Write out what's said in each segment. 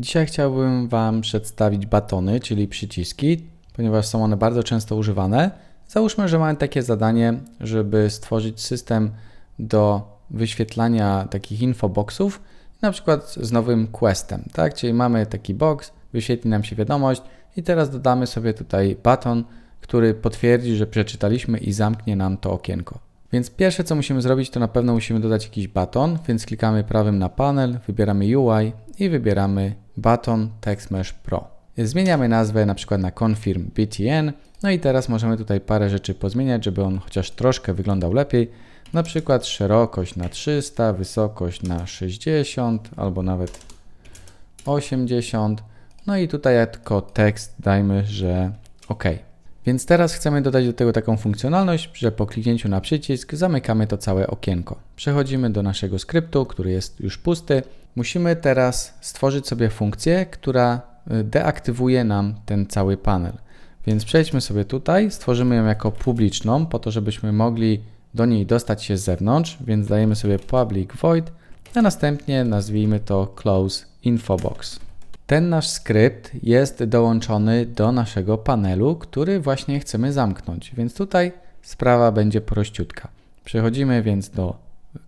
Dzisiaj chciałbym Wam przedstawić batony, czyli przyciski, ponieważ są one bardzo często używane. Załóżmy, że mamy takie zadanie, żeby stworzyć system do wyświetlania takich infoboxów, na przykład z nowym questem, tak? Czyli mamy taki box, wyświetli nam się wiadomość i teraz dodamy sobie tutaj baton, który potwierdzi, że przeczytaliśmy i zamknie nam to okienko. Więc pierwsze co musimy zrobić, to na pewno musimy dodać jakiś baton, więc klikamy prawym na panel, wybieramy UI i wybieramy baton Text Mesh Pro. Zmieniamy nazwę na przykład na Confirm BTN, no i teraz możemy tutaj parę rzeczy pozmieniać, żeby on chociaż troszkę wyglądał lepiej. Na przykład szerokość na 300, wysokość na 60 albo nawet 80. No i tutaj jako tekst dajmy, że OK. Więc teraz chcemy dodać do tego taką funkcjonalność, że po kliknięciu na przycisk zamykamy to całe okienko. Przechodzimy do naszego skryptu, który jest już pusty. Musimy teraz stworzyć sobie funkcję, która y, deaktywuje nam ten cały panel. Więc przejdźmy sobie tutaj, stworzymy ją jako publiczną, po to, żebyśmy mogli do niej dostać się z zewnątrz, więc dajemy sobie public void, a następnie nazwijmy to close infobox. Ten nasz skrypt jest dołączony do naszego panelu, który właśnie chcemy zamknąć, więc tutaj sprawa będzie prościutka. Przechodzimy więc do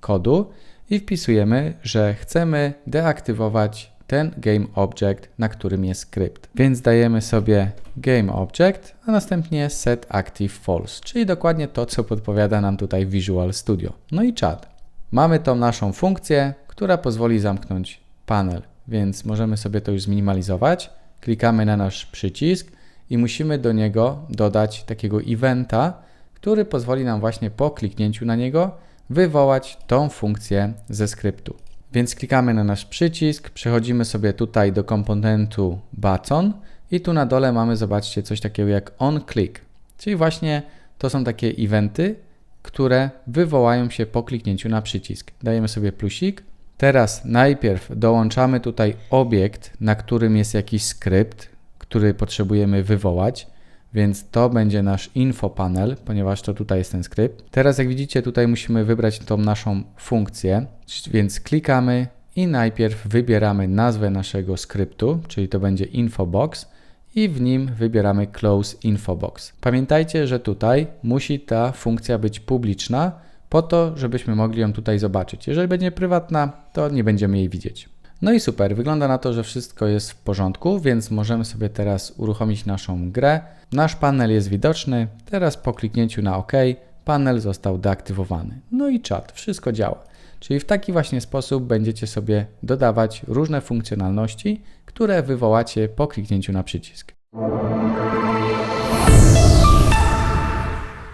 kodu i wpisujemy, że chcemy deaktywować ten GameObject, na którym jest skrypt. Więc dajemy sobie GameObject, a następnie setActiveFalse, czyli dokładnie to, co podpowiada nam tutaj Visual Studio. No i czat. Mamy tą naszą funkcję, która pozwoli zamknąć panel, więc możemy sobie to już zminimalizować. Klikamy na nasz przycisk i musimy do niego dodać takiego eventa, który pozwoli nam właśnie po kliknięciu na niego wywołać tą funkcję ze skryptu. Więc klikamy na nasz przycisk, przechodzimy sobie tutaj do komponentu button i tu na dole mamy, zobaczcie, coś takiego jak onClick, czyli właśnie to są takie eventy, które wywołają się po kliknięciu na przycisk. Dajemy sobie plusik. Teraz najpierw dołączamy tutaj obiekt, na którym jest jakiś skrypt, który potrzebujemy wywołać więc to będzie nasz info panel, ponieważ to tutaj jest ten skrypt. Teraz jak widzicie tutaj musimy wybrać tą naszą funkcję, więc klikamy i najpierw wybieramy nazwę naszego skryptu, czyli to będzie infobox i w nim wybieramy close infobox. Pamiętajcie, że tutaj musi ta funkcja być publiczna po to, żebyśmy mogli ją tutaj zobaczyć. Jeżeli będzie prywatna, to nie będziemy jej widzieć. No i super, wygląda na to, że wszystko jest w porządku, więc możemy sobie teraz uruchomić naszą grę. Nasz panel jest widoczny, teraz po kliknięciu na OK panel został deaktywowany. No i czat, wszystko działa. Czyli w taki właśnie sposób będziecie sobie dodawać różne funkcjonalności, które wywołacie po kliknięciu na przycisk.